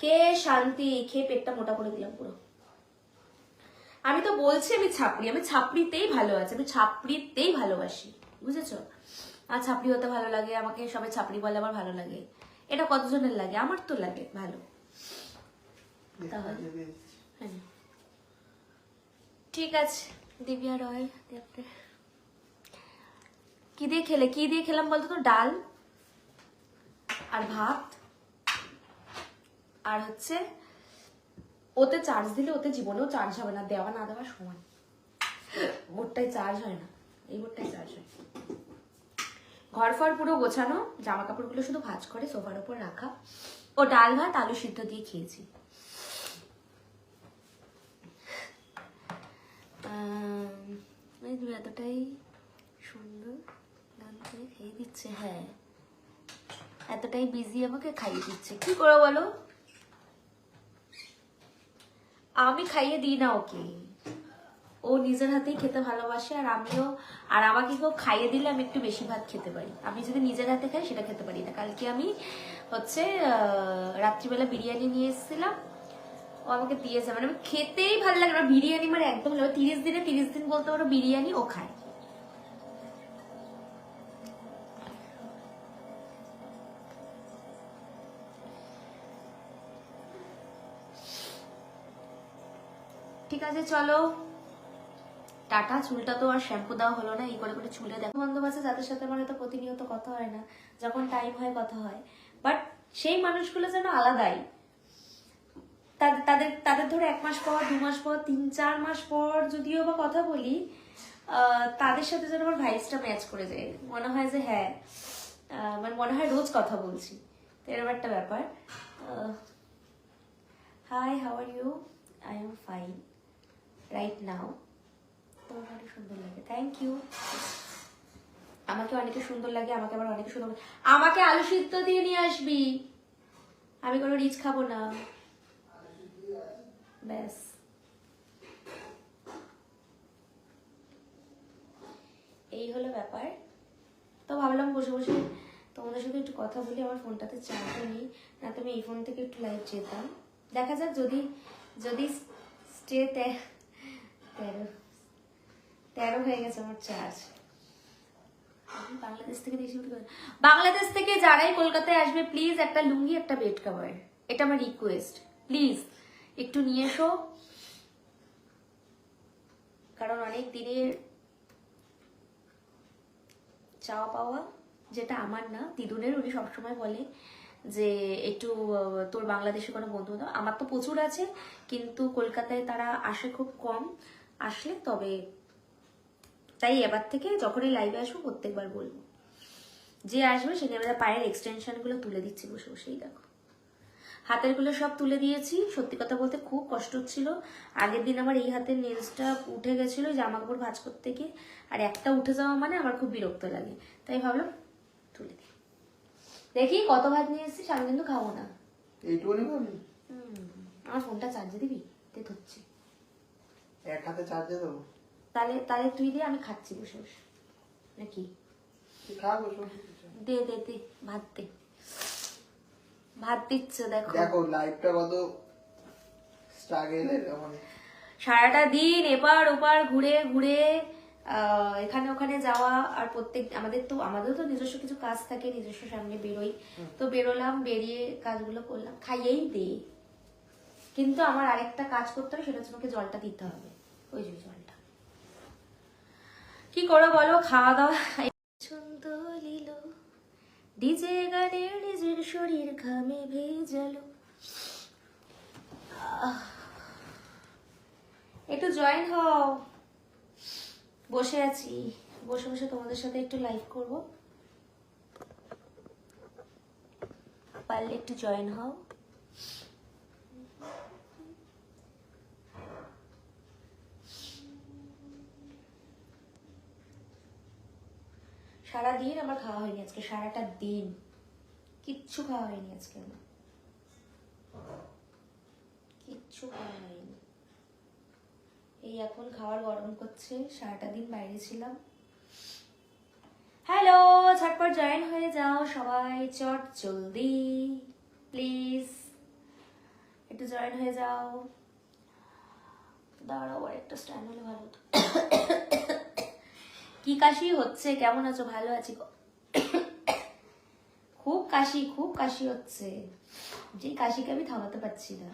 খেয়ে শান্তি খেয়ে পেটটা মোটা করে দিলাম পুরো। আমি তো বলছি আমি ছাপড়ি আমি ছাপড়িতেই ভালো আছি, আমি ছাপড়িতেই ভালোবাসি, বুঝেছ? আর ছাপড়ি হতে ভালো লাগে, আমাকে সবাই ছাপড়ি বলে, আমার ভালো লাগে। এটা কতজনের লাগে? আমার তো লাগে, ভালো? হ্যাঁ। ঠিক আছে, দিব্যা রয় কি দিয়ে খেলে, কি দিয়ে খেলাম বলতো তো? ডাল আর ভাত। আর হচ্ছে, ওতে চার্জ দিলে ওতে জীবনেও চার্জ হবে না, দেওয়া না দেওয়া সমান বোটটাই চার্জ হয় না, এই বোটটাই চার্জ হয়। ঘর ফর পুরো গোছানো জামা কাপড়গুলো শুধু ভাঁজ করে সোফার উপর রাখা। ও ডাল ভাত, আলু সিদ্ধ দিয়ে খেয়েছি। এতটাই সুন্দর খেয়ে দিচ্ছে হ্যাঁ। এতটাই বিজি আমাকে খাইয়ে দিচ্ছে। কি করে বলো? আমি খাইয়ে দিই না ওকে। ও নিজের হাতেই খেতে ভালোবাসে আর আমিও, আর আমাকে কেউ খাইয়ে দিলে আমি একটু বেশি ভাত খেতে পারি। আমি যদি নিজের হাতে খাই সেটা খেতে পারি না। কালকে আমি হচ্ছে রাত্রিবেলা বিরিয়ানি নিয়ে এসেছিলাম। ও আমাকে দিয়েছে। মানে খেতেই ভালো লাগে না। বিরিয়ানি মানে একদম তিরিশ দিনে তিরিশ দিন বলতে পারো বিরিয়ানি ও খায়। আছে চলো। টাটা, চুলটা তো আর শ্যাম্পু দেওয়া হলো না, এই করে করে চুলে দেখো। বান্ধব আছে, যাদের সাথে আমার তো প্রতিনিয়ত কথা হয় না, যখন টাইম হয় কথা হয়। বাট সেই মানুষগুলো যেন আলাদাই। তাদের তাদের ধরো এক মাস পর, দু মাস পর, তিন, চার মাস পর যদিও বা কথা বলি তাদের সাথে যেন আমার ভাইসটা ম্যাচ করে যায়। মনে হয় যে হ্যাঁ মানে মনে হয় রোজ কথা বলছি। তো এরকম একটা ব্যাপার। Hi how are you I am fine right now তোমাকে অনেক সুন্দর লাগে। থ্যাংক ইউ আমাকে অনেকে সুন্দর লাগে, আমাকে আবার অনেকে সুন্দর। আমাকে আলু সিদ্ধ দিয়ে নিয়ে আসবি। আমি কোনো রিচ খাব না। ব্যাস। এই হলো ব্যাপার। তো ভাবলাম বসে বসে তোমাদের সাথে একটু কথা বলি, আমার ফোনটাতে চার্জ নেই। না, তো আমি এই ফোন থেকে একটু লাইভ যেতাম। দেখা যাক যদি যদি স্টে বাংলাদেশ থেকে বাংলাদেশ থেকে যারাই কলকাতায় আসবে প্লিজ একটা লুঙ্গি, একটা বেড কাভার। এটা আমার রিকোয়েস্ট প্লিজ একটু নিয়ে এসো। কারণ অনেক দিনের চাওয়া পাওয়া যেটা আমার না, দিদুনের উনি সবসময় বলে যে, একটু তোর বাংলাদেশে কোনো বন্ধু আমার তো প্রচুর আছে, কিন্তু কলকাতায় তারা আসে খুব কম। আসলে তবে তাই এবার থেকে যখনই লাইভে আসব প্রত্যেকবার বলব। যে আসবে সেখানে আমরা পায়ের এক্সটেনশনগুলো তুলে দিচ্ছি বসে বসেই দেখো। হাতেরগুলো সব তুলে দিয়েছি। সত্যি কথা বলতে খুব কষ্ট হচ্ছিল। আগের দিন আমার এই হাতের নেলসটা উঠে গেছিল জামা কাপড় ভাঁজ করতে গিয়ে। আর একটা উঠে যাওয়া মানে আমার খুব বিরক্ত লাগে। তাই ভাবলাম তুলে দিই। দেখি কত ভাত নিয়ে এসেছিস আমি কিন্তু খাব না। এইটুকুনি আমার ফোনটা চার্জে দিবি? তে ধরছি। এক হাতে চার্জে দেবো? তাহলে তাহলে তুই দিয়ে আমি খাচ্ছি বসে বসে। নাকি? খা বসো দে দে দে ভাত দে। ভাত দিচ্ছে দেখো। দেখো লাইফটা কত স্ট্রাগেলের সারাটা দিন এপার ওপার ঘুরে ঘুরে আহ, এখানে ওখানে যাওয়া আর প্রত্যেক আমাদের তো আমাদের তো নিজস্ব কিছু কাজ থাকে নিজস্ব সামনে বেরোই। তো বেরোলাম বেরিয়ে কাজগুলো করলাম। খাইয়েই দে। কিন্তু আমার আরেকটা কাজ করতে হবে সেটা হচ্ছে আমাকে জলটা দিতে হবে। ওই যে জলটা। কি করো বলো খাওয়া দাওয়া ছন্দ লিল ডিজে গানের নিজের শরীর ঘামে ভেজালো। একটু জয়েন হও। বসে আছি। বসে বসে তোমাদের সাথে একটু লাইভ করব। পারলে একটু জয়েন হও। সারা দিন আমার খাওয়া হয়নি আজকে, সারাটা দিন। কিচ্ছু খাওয়া হয়নি আজকে আমার। কিচ্ছু খাওয়া হয়নি। এই এখন খাবার গরম করছে, সারাটা দিন বাইরে ছিলাম। হ্যালো, ঝটপট জয়েন হয়ে যাও সবাই, চট জলদি, প্লিজ। একটু জয়েন হয়ে যাও। দাঁড়াও আর একটা স্ট্যান্ড হলে ভালো হতো। কি কাশি হচ্ছে? কেমন আছো? ভালো আছি খুব কাশি খুব কাশি হচ্ছে। যে কাশিকে আমি থামাতে পারছি না।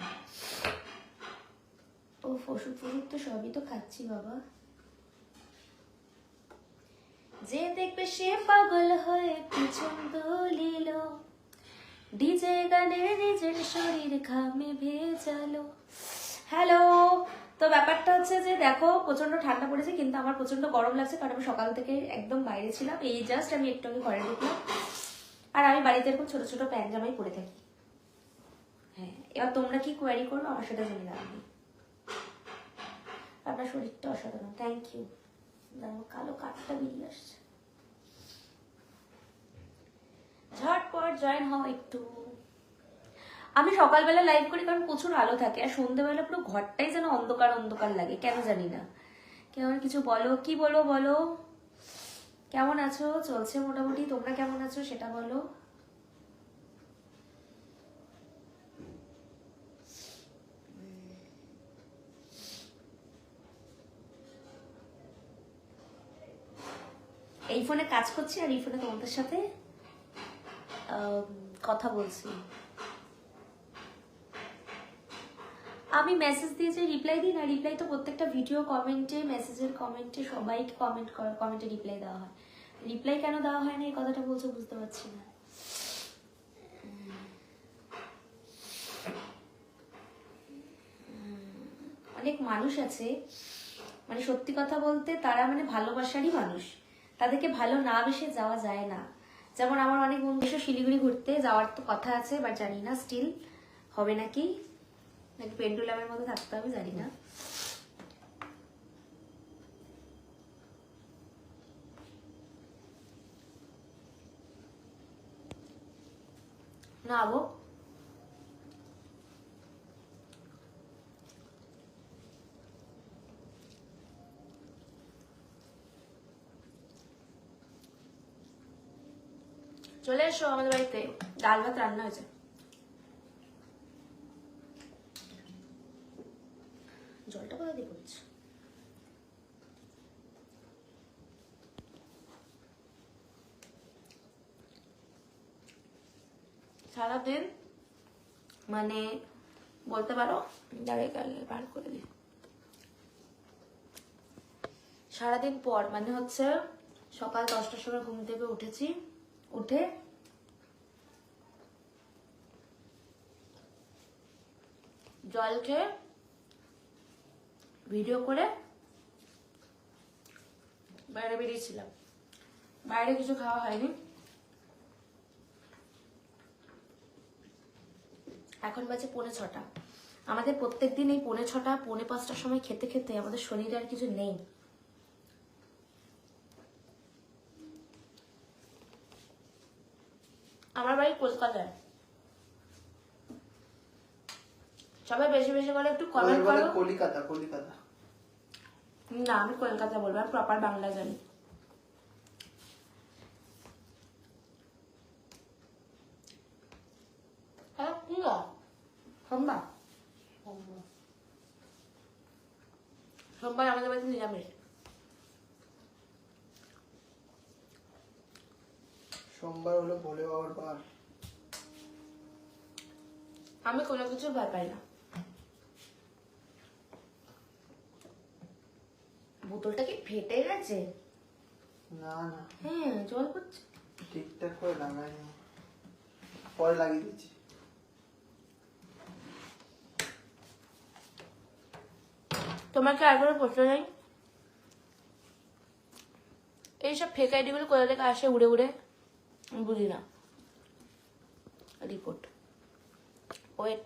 ও ওষুধ ফষুধ তো সবই তো খাচ্ছি, বাবা। যে দেখবে সে পাগল হয়ে পিছন দলিল। ডিজে গানের নিজের শরীর ঘামে ভেজালো। হ্যালো? তো ব্যাপারটা হচ্ছে যে দেখো প্রচণ্ড ঠান্ডা পড়েছে, কিন্তু আমার প্রচণ্ড গরম লাগছে, কারণ আমি সকাল থেকে একদম বাইরে ছিলাম। এই জাস্ট আমি একটু আগে ঘরে ঢুকলাম। আর আমি বাড়িতে এরকম ছোট ছোট প্যান্ট জামাই পরে থাকি। হ্যাঁ এবার তোমরা কি কোয়ারি করবে আমার সেটা জেনে নেই আপনার শরীরটা অসাধারণ থ্যাংক ইউ কালো কাঠটা বেরিয়ে আসছে। ঝটপট জয়েন হও একটু। আমি সকালবেলা লাইভ করি কারণ প্রচুর আলো থাকে, আর সন্ধ্যেবেলা পুরো ঘরটাই যেন অন্ধকার অন্ধকার লাগে, কেন জানি না। কেমন কিছু বলো? কি বলো বলো? কেমন আছো? চলছে মোটামুটি, তোমরা কেমন আছো সেটা বলো। এই ফোনে কাজ করছি আর এই ফোনে তোমাদের সাথে কথা বলছি। আমি মেসেজ দিয়ে যে রিপ্লাই দিই না রিপ্লাই তো প্রত্যেকটা ভিডিও কমেন্টে মেসেজের কমেন্টে সবাইকে কমেন্ট কমেন্টে রিপ্লাই দেওয়া হয়। রিপ্লাই কেন দেওয়া হয় না, এই কথাটা বলছো বুঝতে পারছি না। অনেক মানুষ আছে মানে সত্যি কথা বলতে তারা মানে ভালোবাসারই মানুষ। তাদেরকে ভালো না বেসে যাওয়া যায় না। যেমন আমার অনেক বন্ধু শিলিগুড়ি ঘুরতে যাওয়ার তো কথা আছে বাট জানি না স্টিল হবে নাকি? নাকি পেন্ডুলামের মতো থাকতে হবে, জানি না। না গো চলে এসো আমাদের বাড়িতে। ডাল ভাত রান্না হয়েছে। জলটা কোথা দিয়ে পড়ছে সারাদিন মানে বলতে পারো বার করে দিই। সারাদিন পর মানে হচ্ছে সকাল দশটার সময় ঘুম থেকে উঠেছি, উঠে জল খেয়ে ভিডিও করে বাইরে বেরিয়েছিলাম। বাইরে কিছু খাওয়া হয়নি। এখন বাজে পৌনে ছটা। আমাদের প্রত্যেক দিন এই পৌনে ছটা, পৌনে পাঁচটার সময় খেতে খেতে আমাদের শরীরে আর কিছু নেই। আমার বাড়ি কলকাতায়। সবাই বেশি বেশি করে একটু কমেন্ট করো। কলিকাতা কলিকাতা। না আমি কলকাতা বলব আমি প্রপার বাংলা জানি। হ্যাঁ কি সোমবার? সোমবার আমাদের বাড়িতে নিরামিষ। সোমবার হলো ভোলে বাবার বার। আমি কোনো কিছু ভয় পাই না। বোতলটা কি ফেটে গেছে? না না। হ্যাঁ জল পড়ছে। ঠিকঠাক করে লাগাইনি। পরে লাগিয়ে দিচ্ছি। তোমাকে কোনো প্রশ্ন নেই? এইসব ফেক আইডিগুলো কোথা থেকে আসে উড়ে উড়ে? বুঝি না রিপোর্ট ওয়েট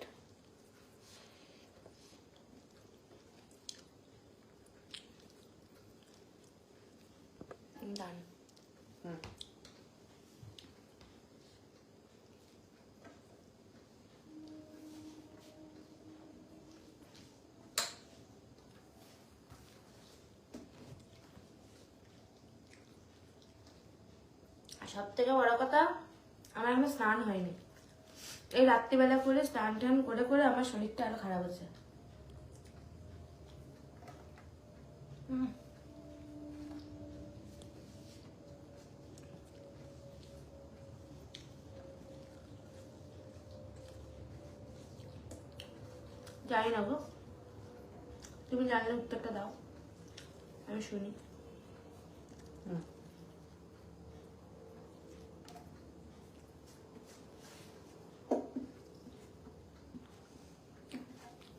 ডান হুম সব থেকে বড় কথা, আমার এখনও স্নান হয়নি এই রাত্রিবেলা করে স্নান টান করে করে আমার শরীরটা আরও খারাপ হচ্ছে হুম। জানি না গো। তুমি জানলে উত্তরটা দাও। আমি শুনি।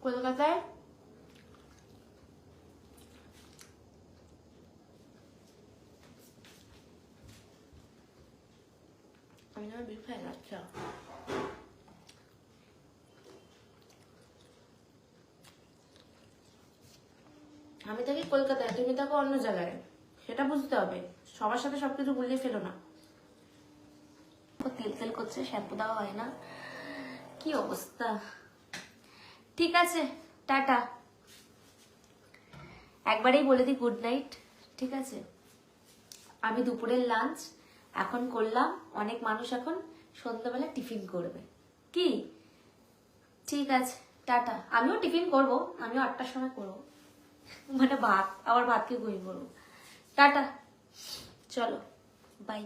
কলকাতায়? আমি না ফ্যান আচ্ছা আমি থাকি কলকাতায়, তুমি থাকো অন্য জায়গায়। সেটা বুঝতে হবে। সবার সাথে সবকিছু গুলিয়ে ফেলো না। তেল তেল করছে, শ্যাম্পু দেওয়া হয় না। কি অবস্থা? ঠিক আছে, টাটা। একবারেই বলে দিই গুড নাইট ঠিক আছে? আমি দুপুরের লাঞ্চ এখন করলাম, অনেক মানুষ এখন সন্ধ্যাবেলা টিফিন করবে। কি? ঠিক আছে, টাটা। আমিও টিফিন করব, আমিও আটটার সময় করব। মানে ভাত আবার ভাতকে ঘুমিয়ে পড়ব টাটা। চলো বাই